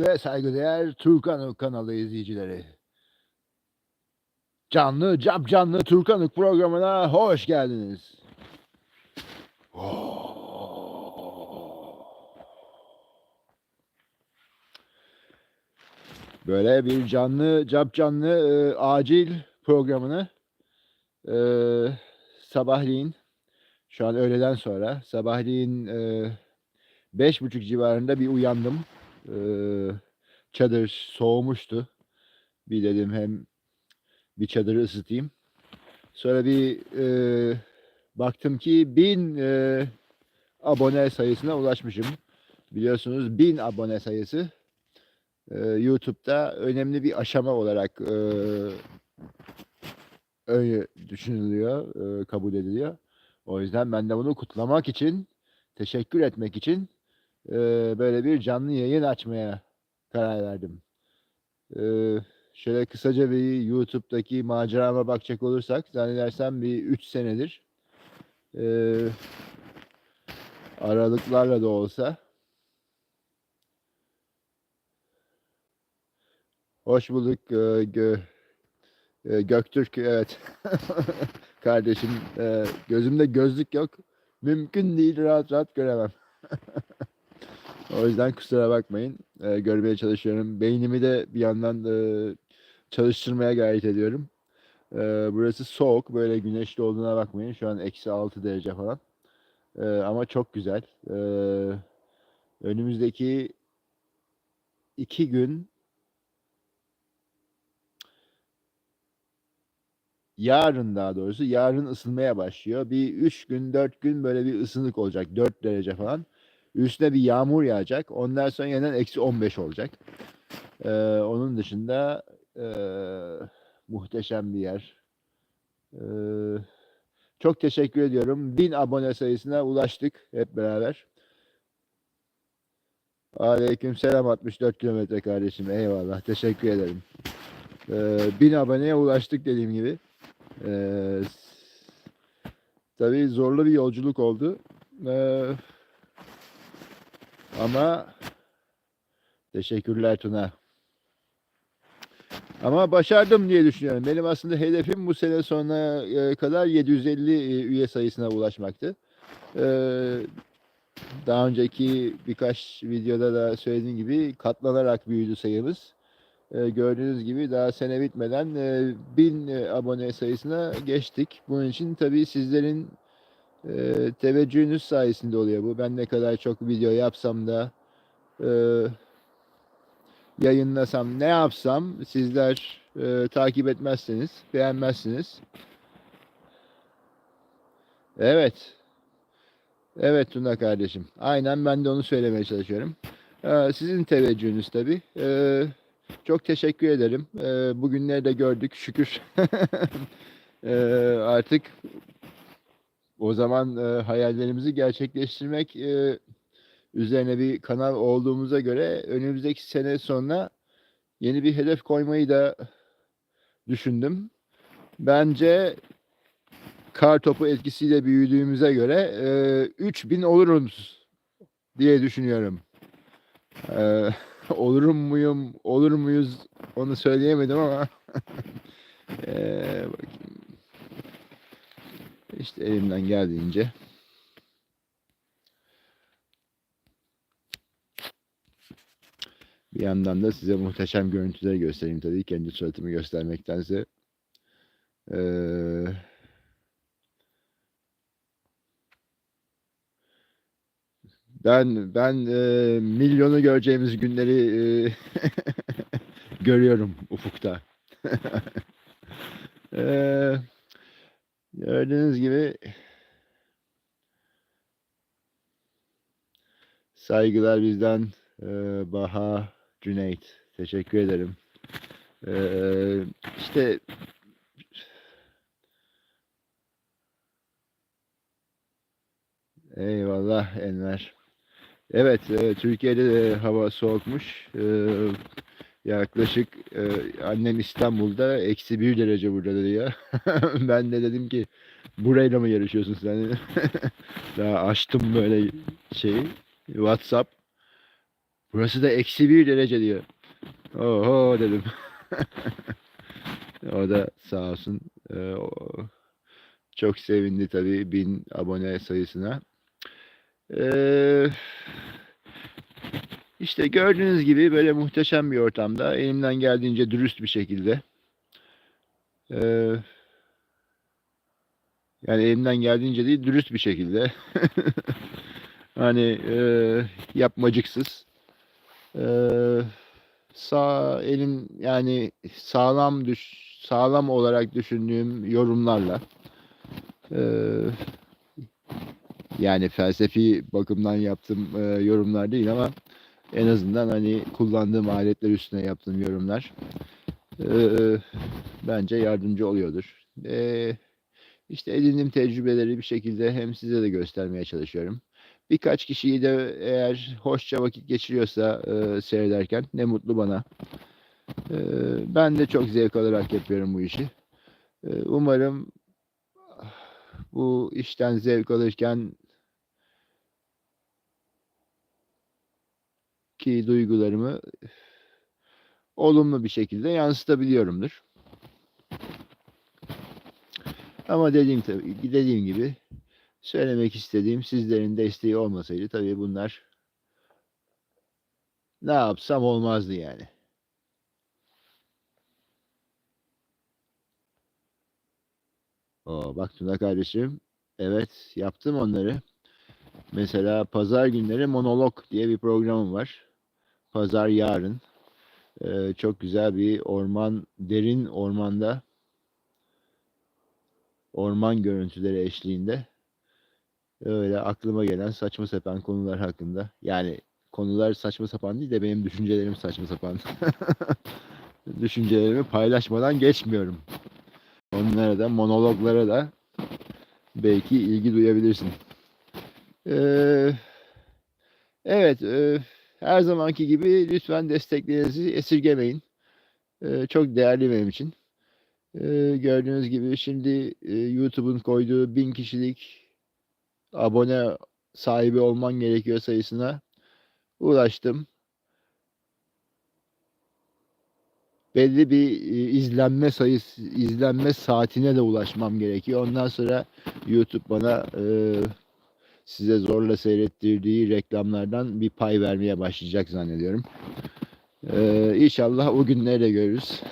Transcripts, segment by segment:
Ve saygıdeğer Turkanuk kanalı izleyicileri. Canlı, cap canlı Turkanuk programına hoş geldiniz. Böyle bir canlı, cap canlı, e, acil programını e, sabahleyin, şu an öğleden sonra, sabahleyin e, beş buçuk civarında bir uyandım. Çadır soğumuştu. Bir dedim hem bir çadırı ısıtayım. Sonra bir e, baktım ki bin e, abone sayısına ulaşmışım. Biliyorsunuz bin abone sayısı e, YouTube'da önemli bir aşama olarak e, öyle düşünülüyor, e, kabul ediliyor. O yüzden ben de bunu kutlamak için, teşekkür etmek için e, böyle bir canlı yayın açmaya karar verdim. E, şöyle kısaca bir YouTube'daki macerama bakacak olursak zannedersem bir 3 senedir e, aralıklarla da olsa hoş bulduk e, gö, e, Göktürk evet. Kardeşim e, gözümde gözlük yok. Mümkün değil rahat rahat göremem O yüzden kusura bakmayın. Ee, görmeye çalışıyorum. Beynimi de bir yandan e, çalıştırmaya gayret ediyorum. Ee, burası soğuk. Böyle güneşli olduğuna bakmayın. Şu an eksi 6 derece falan. Ee, ama çok güzel. Ee, önümüzdeki iki gün yarın daha doğrusu yarın ısınmaya başlıyor. Bir üç gün dört gün böyle bir ısınık olacak. 4 derece falan. Üstüne bir yağmur yağacak. Ondan sonra yeniden eksi 15 olacak. Ee, onun dışında e, muhteşem bir yer. Ee, çok teşekkür ediyorum. Bin abone sayısına ulaştık hep beraber. Aleyküm selam 64 kilometre kardeşim. Eyvallah. Teşekkür ederim. Ee, bin aboneye ulaştık dediğim gibi. Ee, tabii zorlu bir yolculuk oldu. Ee, ama teşekkürler Tuna. Ama başardım diye düşünüyorum. Benim aslında hedefim bu sene sonuna e, kadar 750 e, üye sayısına ulaşmaktı. Ee, daha önceki birkaç videoda da söylediğim gibi katlanarak büyüdü sayımız. Gördüğünüz gibi daha sene bitmeden 1000 e, abone sayısına geçtik. Bunun için tabii sizlerin e, teveccühünüz sayesinde oluyor bu. Ben ne kadar çok video yapsam da e, yayınlasam ne yapsam sizler e, takip etmezseniz beğenmezsiniz. Evet. Evet Tuna kardeşim. Aynen ben de onu söylemeye çalışıyorum. Ee, sizin teveccühünüz tabii. Ee, çok teşekkür ederim. Ee, bugünleri de gördük şükür. ee, artık o zaman e, hayallerimizi gerçekleştirmek e, üzerine bir kanal olduğumuza göre önümüzdeki sene sonra yeni bir hedef koymayı da düşündüm. Bence kar topu etkisiyle büyüdüğümüze göre e, 3000 oluruz diye düşünüyorum. E, olurum muyum, olur muyuz onu söyleyemedim ama e, bakayım. İşte elimden geldiğince bir yandan da size muhteşem görüntüleri göstereyim tabii kendi suratımı göstermektense. Ee, ben ben e, milyonu göreceğimiz günleri e, görüyorum ufukta. Eee Gördüğünüz gibi saygılar bizden Baha Cüneyt. Teşekkür ederim. E, işte Eyvallah Enver. Evet, Türkiye'de de hava soğukmuş. E, Yaklaşık e, annem İstanbul'da eksi bir derece burada dedi ya. ben de dedim ki burayla mı yarışıyorsun sen? Daha açtım böyle şeyi WhatsApp. Burası da eksi bir derece diyor. Oho dedim. o da sağ olsun. e, çok sevindi tabii bin abone sayısına. Ee, işte gördüğünüz gibi böyle muhteşem bir ortamda elimden geldiğince dürüst bir şekilde ee, yani elimden geldiğince değil dürüst bir şekilde hani ee, yapmacıksız ee, sağ elim yani sağlam düş sağlam olarak düşündüğüm yorumlarla ee, yani felsefi bakımdan yaptığım e, yorumlar değil ama en azından hani kullandığım aletler üstüne yaptığım yorumlar e, bence yardımcı oluyordur. E, işte edindiğim tecrübeleri bir şekilde hem size de göstermeye çalışıyorum. Birkaç kişiyi de eğer hoşça vakit geçiriyorsa e, seyrederken ne mutlu bana. E, ben de çok zevk alarak yapıyorum bu işi. E, umarım bu işten zevk alırken ki duygularımı olumlu bir şekilde yansıtabiliyorumdur. Ama dediğim tabii dediğim gibi söylemek istediğim sizlerin desteği olmasaydı tabii bunlar ne yapsam olmazdı yani. Oo, bak Tuna kardeşim. Evet yaptım onları. Mesela pazar günleri monolog diye bir programım var. Pazar yarın. Ee, çok güzel bir orman, derin ormanda orman görüntüleri eşliğinde öyle aklıma gelen saçma sapan konular hakkında. Yani konular saçma sapan değil de benim düşüncelerim saçma sapan. Düşüncelerimi paylaşmadan geçmiyorum. Onlara da monologlara da belki ilgi duyabilirsin. Ee, evet, e, her zamanki gibi lütfen desteklerinizi esirgemeyin. Ee, çok değerli benim için. Ee, gördüğünüz gibi şimdi e, YouTube'un koyduğu bin kişilik abone sahibi olman gerekiyor sayısına ulaştım. Belli bir e, izlenme sayısı, izlenme saatine de ulaşmam gerekiyor. Ondan sonra YouTube bana e, size zorla seyrettirdiği reklamlardan bir pay vermeye başlayacak zannediyorum. Ee, inşallah o günleri de görürüz.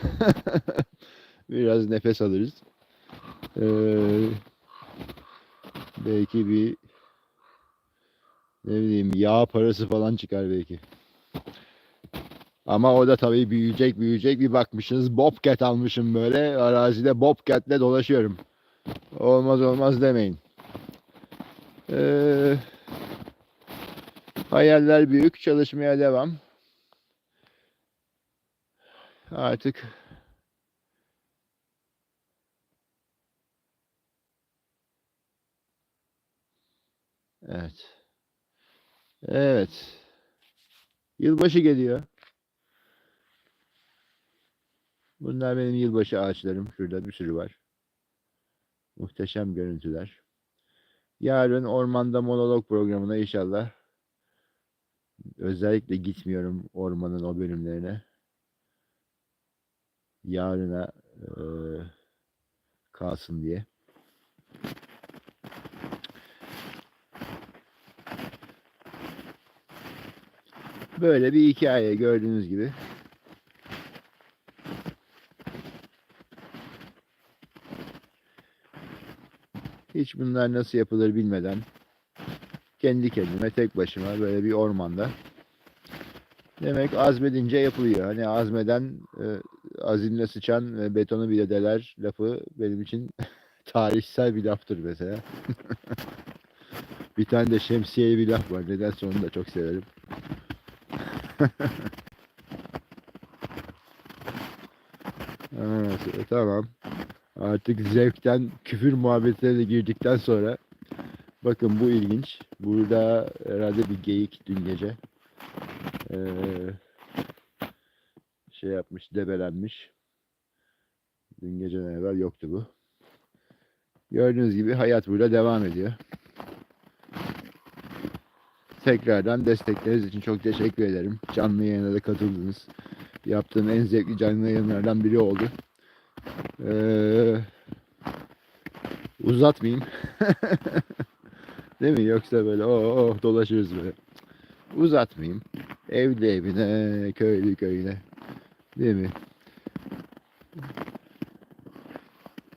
Biraz nefes alırız. Ee, belki bir ne bileyim yağ parası falan çıkar belki. Ama o da tabii büyüyecek büyüyecek bir bakmışsınız Bobcat almışım böyle arazide Bobcat'le dolaşıyorum. Olmaz olmaz demeyin. Ee, hayaller büyük, çalışmaya devam. Artık Evet. Evet. Yılbaşı geliyor. Bunlar benim yılbaşı ağaçlarım. Şurada bir sürü var. Muhteşem görüntüler. Yarın ormanda monolog programına inşallah özellikle gitmiyorum ormanın o bölümlerine. Yarına eee, kalsın diye. Böyle bir hikaye gördüğünüz gibi. Hiç bunlar nasıl yapılır bilmeden kendi kendime tek başıma böyle bir ormanda demek azmedince yapılıyor. Hani azmeden e, azimle sıçan ve betonu bile deler lafı benim için tarihsel bir laftır mesela. bir tane de şemsiyeli bir laf var. Nedense onu da çok severim. E, tamam. Artık zevkten küfür muhabbetine de girdikten sonra bakın bu ilginç. Burada herhalde bir geyik dün gece ee, şey yapmış, debelenmiş. Dün geceden evvel yoktu bu. Gördüğünüz gibi hayat burada devam ediyor. Tekrardan destekleriniz için çok teşekkür ederim. Canlı yayına da katıldınız. Yaptığım en zevkli canlı yayınlardan biri oldu. Ee, uzatmayayım. Değil mi? Yoksa böyle oh, oh dolaşırız böyle. Uzatmayayım. Evli evine, köylü köyüne. Değil mi?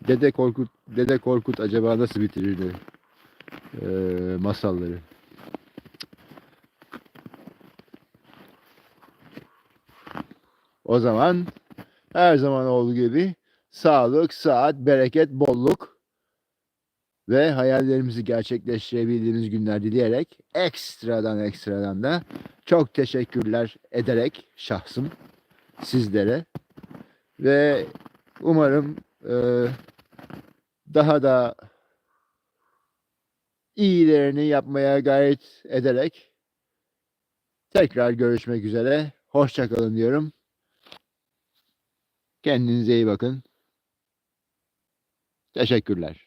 Dede Korkut, Dede Korkut acaba nasıl bitirirdi ee, masalları? O zaman her zaman olduğu gibi sağlık, saat, bereket, bolluk ve hayallerimizi gerçekleştirebildiğimiz günler dileyerek ekstradan ekstradan da çok teşekkürler ederek şahsım sizlere ve umarım eee, daha da iyilerini yapmaya gayret ederek tekrar görüşmek üzere. Hoşça kalın diyorum. Kendinize iyi bakın. Teşekkürler.